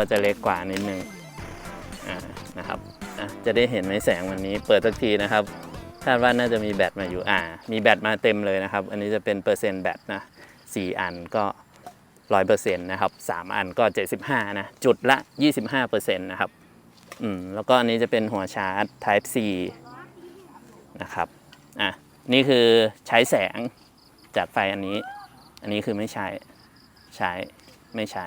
ก็จะเล็กกว่านิดนึงนะครับจะได้เห็นไหมแสงวันนี้เปิดสักทีนะครับคาดว่าน่าจะมีแบตมาอยู่อ่า มีแบตมาเต็มเลยนะครับ อันนี้จะเป็นเปอร์เซ็นต์แบตนะสี่อันก็ร้อยเปอร์เซ็นต์นะครับสามอันก็75นะ จุดละ25เปอร์เซ็นต์นะครับ อืม แล้วก็อันนี้จะเป็นหัวชาร์จ Type C นะครับ อะ นี่คือใช้แสงจากไฟอันนี้ อันนี้คือไม่ใช้ ใช้ ไม่ใช้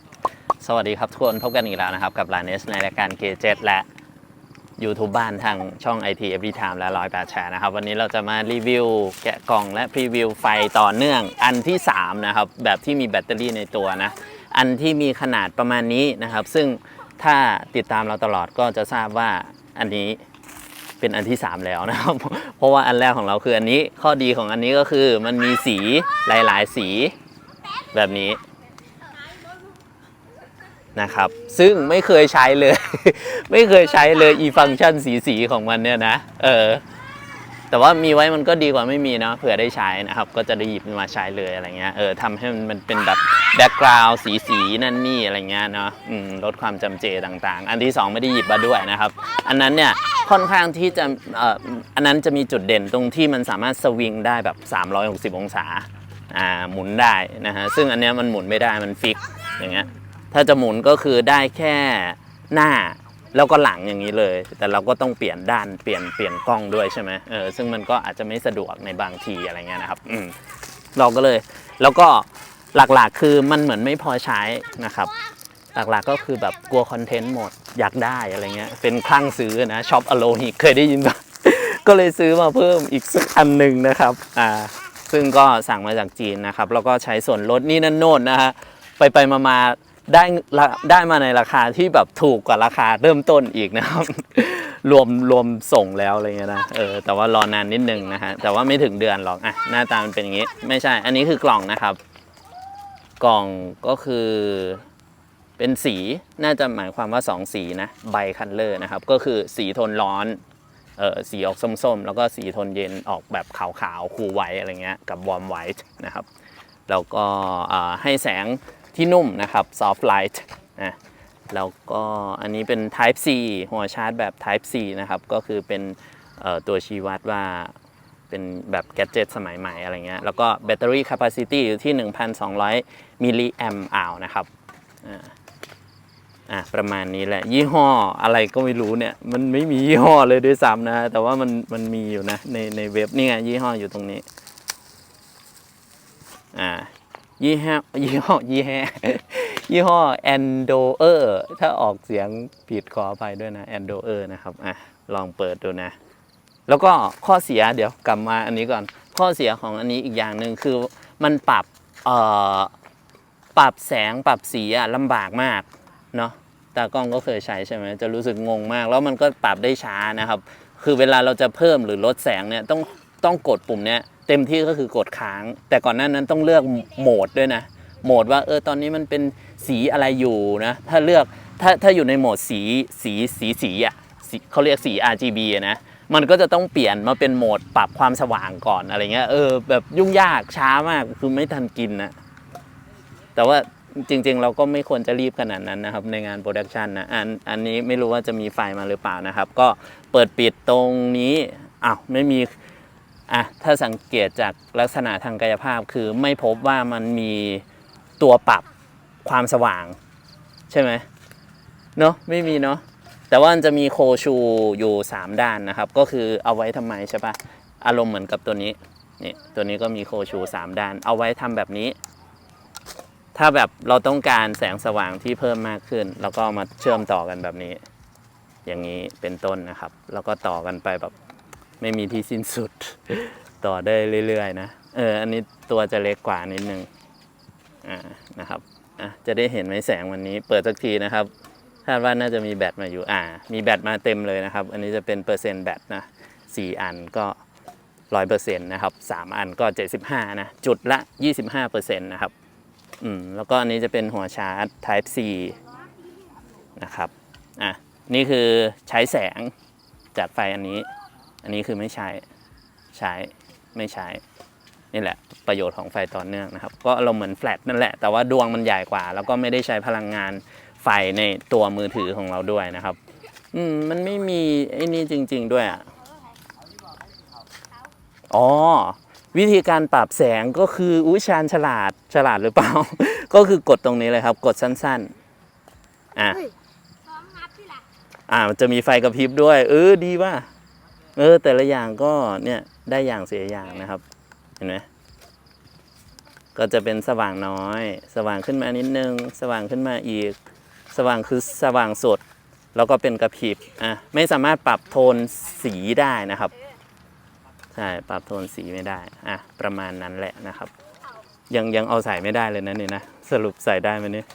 สวัสดีครับทุกคนพบกันอีกแล้วนะครับ กับลานเนสในรายการเกจและ YouTube บ้านทางช่อง IT Every Time และร้อยแปดแชร์นะครับ วันนี้เราจะมารีวิว แกะกล่องและพรีวิวไฟต่อเนื่อง อันที่ 3 นะครับ แบบที่มีแบตเตอรี่ในตัวนะ อันที่มีขนาดประมาณนี้นะครับ ซึ่งถ้าติดตามเราตลอดก็จะทราบว่าอันนี้เป็นอันที่ 3 แล้วนะครับ เพราะว่าอันแรกของเราคืออันนี้ข้อดีของอันนี้ก็คือมันมีสีหลาย ๆ สีแบบนี้ นะครับ ซึ่งไม่เคยใช้เลย ไม่เคยใช้เลยอีฟังก์ชันสีสีของมันเนี่ยนะเออแต่ว่ามีไว้มันก็ดีกว่าไม่มีเนาะเผื่อได้ใช้นะครับ ก็จะได้หยิบมาใช้เลยอะไรเงี้ยเออทำให้มันเป็นแบบแบ็กกราวด์สีสีนั่นนี่อะไรเงี้ยเนาะลดความจำเจต่างๆ อันที่ 2 ไม่ได้หยิบมาด้วยนะครับ อันนั้นเนี่ยค่อนข้างที่จะเอ่ออันนั้นจะมีจุดเด่นตรงที่มันสามารถสวิงได้แบบ 360 องศาอ่าหมุนได้นะฮะซึ่งอันเนี้ยมันหมุนไม่ได้มันฟิกอย่างเงี้ย ถ้าจะหมุนก็คือได้แค่หน้าแล้วก็หลังอย่างนี้เลย แต่เราก็ต้องเปลี่ยนด้านเปลี่ยนเปลี่ยนกล้องด้วยใช่ไหมเออซึ่งมันก็อาจจะไม่สะดวกในบางทีอะไรเงี้ยนะครับอืมเราก็เลย แล้วก็หลักๆ คือมันเหมือนไม่พอใช้นะครับ หลักๆก็คือแบบกลัวคอนเทนต์หมดอยากได้อะไรเงี้ยเป็นคลั่งซื้อนะช็อปอโลนี่เคยได้ยินปะก็เลยซื้อมาเพิ่มอีกสักอันหนึ่งนะครับอ่าซึ่งก็สั่งมาจากจีนนะครับ แล้วก็ใช้ส่วนลดนี่นั่นโน่นนะฮะไปไปมามา ได้ได้มาในราคาที่แบบถูกกว่าราคาเริ่มต้นอีกนะครับ รวมรวมส่งแล้วอะไรเงี้ยนะเออแต่ว่ารอนานนิดนึงนะฮะแต่ว่าไม่ถึงเดือนหรอกอะหน้าตามันเป็นอย่างนี้ ไม่ใช่ อันนี้คือกล่องนะครับ กล่องก็คือเป็นสีน่าจะหมายความว่า 2 สีนะไบคัลเลอร์นะครับ ก็คือสีโทนร้อนเออสีออกส้มๆ แล้วก็สีโทนเย็นออกแบบขาวๆคูลไวอะไรเงี้ยกับวอร์มไวท์นะครับ แล้วก็ให้แสง ที่นุ่มนะครับ soft light นะแล้วก็อันนี้เป็น type C หัวชาร์จแบบ type C นะครับ ก็คือเป็นตัวชี้วัดว่าเป็นแบบแกจ e t สมัยใหม่อะไรเงี้ย แล้วก็แบตเตอรี่ capacity อยู่ที่ 1,200 มิลลิแอมป์อวนะครับอ่าอะประมาณนี้แหละ ยี่ห้ออะไรก็ไม่รู้เนี่ย มันไม่มียี่ห้อเลยด้วยซ้ำนะ แต่ว่ามันมันมีอยู่นะ ในในเว็บนี่ไงยี่ห้ออยู่ตรงนี้ อ่า ยี่ห้อยี่ห้อยี่ห้อยี่ห้อ Andoer ถ้าออกเสียงผิดขออภัยด้วยนะ Andoer นะครับอะลองเปิดดูนะ แล้วก็ข้อเสียเดี๋ยวกลับมาอันนี้ก่อน ข้อเสียของอันนี้อีกอย่างหนึ่งคือมันปรับเอ่อปรับแสงปรับสีอะลำบากมากเนาะตากล้องก็เคยใช้ใช่ไหมจะรู้สึกงงมาก แล้วมันก็ปรับได้ช้านะครับ คือเวลาเราจะเพิ่มหรือลดแสงเนี่ยต้องต้องกดปุ่มเนี้ย เต็มที่ก็คือกดค้าง แต่ก่อนหน้านั้นต้องเลือกโหมดด้วยนะ โหมดว่าเออตอนนี้มันเป็นสีอะไรอยู่นะ ถ้าเลือกถ้าถ้าอยู่ในโหมดสีสีสีสีอะเขาเรียกสี RGB นะมันก็จะต้องเปลี่ยนมาเป็นโหมดปรับความสว่างก่อนอะไรเงี้ยเออแบบยุ่งยากช้ามากคือไม่ทันกินนะแต่ว่าจริงๆ เราก็ไม่ควรจะรีบขนาดนั้นนะครับ ในงานโปรดักชันนะอันอันนี้ไม่รู้ว่าจะมีไฟมาหรือเปล่านะครับ ก็เปิดปิดตรงนี้อ้าวไม่มี อะถ้าสังเกตจากลักษณะทางกายภาพคือไม่พบว่ามันมีตัวปรับความสว่าง ใช่ไหมเนาะไม่มีเนาะแต่ว่ามันจะมีโคชูอยู่ 3 ด้านนะครับ ก็คือเอาไว้ทำไมใช่ปะอารมณ์เหมือนกับตัวนี้นี่ตัวนี้ก็มีโคชู 3 ด้าน เอาไว้ทำแบบนี้ ถ้าแบบเราต้องการแสงสว่างที่เพิ่มมากขึ้น แล้วก็มาเชื่อมต่อกันแบบนี้ อย่างนี้เป็นต้นนะครับ แล้วก็ต่อกันไปแบบ ไม่มีที่สิ้นสุด ต่อได้เรื่อยๆนะ เออ อันนี้ตัวจะเล็กกว่านิดนึง อ่า นะครับ อะ จะได้เห็นไหมแสงวันนี้ เปิดสักทีนะครับ คาดว่าน่าจะมีแบตมาอยู่ อ่า มีแบตมาเต็มเลยนะครับ อันนี้จะเป็นเปอร์เซ็นต์แบตนะสี่อันก็ร้อยเปอร์เซ็นต์นะครับสามอันก็เจ็ดสิบห้านะ จุดละยี่สิบห้าเปอร์เซ็นต์นะครับ อืม แล้วก็อันนี้จะเป็นหัวชาร์จ Type C นะครับ อะ นี่คือใช้แสงจากไฟอันนี้ อันนี้คือไม่ใช้ใช้ไม่ใช้นี่แหละประโยชน์ของไฟต่อเนื่องนะครับ ก็อารมณ์เหมือนแฟลชนั่นแหละ แต่ว่าดวงมันใหญ่กว่า แล้วก็ไม่ได้ใช้พลังงานไฟในตัวมือถือของเราด้วยนะครับ อืมมันไม่มีไอ้นี่จริง ๆ ด้วยอะอ๋อวิธีการปรับแสงก็คืออุ้ยชาญฉลาดฉลาดหรือเปล่า ก็คือกดตรงนี้เลยครับ กดสั้นๆ อะซ้อมนับที่หลักอ่ามันจะมีไฟกระพริบด้วย เออดีว่า เออ แต่ละอย่างก็เนี่ยได้อย่างเสียอย่างนะครับ เห็นไหมก็จะเป็นสว่างน้อย สว่างขึ้นมานิดนึง สว่างขึ้นมาอีก สว่างคือสว่างสด แล้วก็เป็นกระพริบอะไม่สามารถปรับโทนสีได้นะครับใช่ปรับโทนสีไม่ได้อะประมาณนั้นแหละนะครับ ยังยังเอาใส่ไม่ได้เลยนะนี่นะสรุปใส่ได้ไหมเนี่ย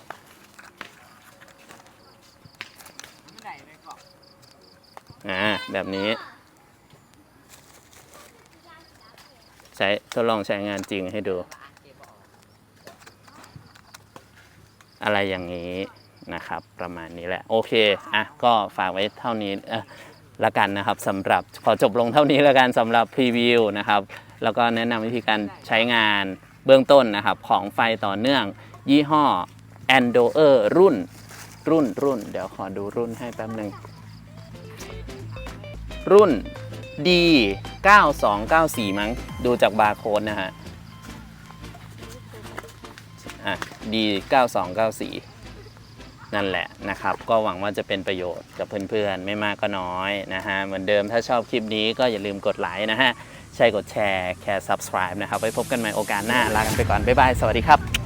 อ่าแบบนี้ ใช้ทดลองใช้งานจริงให้ดู อะไรอย่างนี้นะครับ ประมาณนี้แหละ โอเค อะ ก็ฝากไว้เท่านี้ละกันนะครับสำหรับขอจบลงเท่านี้ละกันสำหรับพรีวิวนะครับ แล้วก็แนะนำวิธีการใช้งานเบื้องต้นนะครับ ของไฟต่อเนื่อง ยี่ห้อ a n d o e r รุ่น รุ่นรุ่น เดี๋ยวขอดูรุ่นให้แป๊บหนึ่งรุ่น D 9294 มั้ง ดูจากบาร์โค้ดนะฮะ อะ D 9294 นั่นแหละนะครับ ก็หวังว่าจะเป็นประโยชน์กับเพื่อนๆ ไม่มากก็น้อยนะฮะ เหมือนเดิมถ้าชอบคลิปนี้ก็อย่าลืมกดไลค์นะฮะ ใช่กดแชร์ แค่ subscribe นะครับ ไว้พบกันใหม่โอกาสหน้า ลากันไปก่อน บ๊ายบาย สวัสดีครับ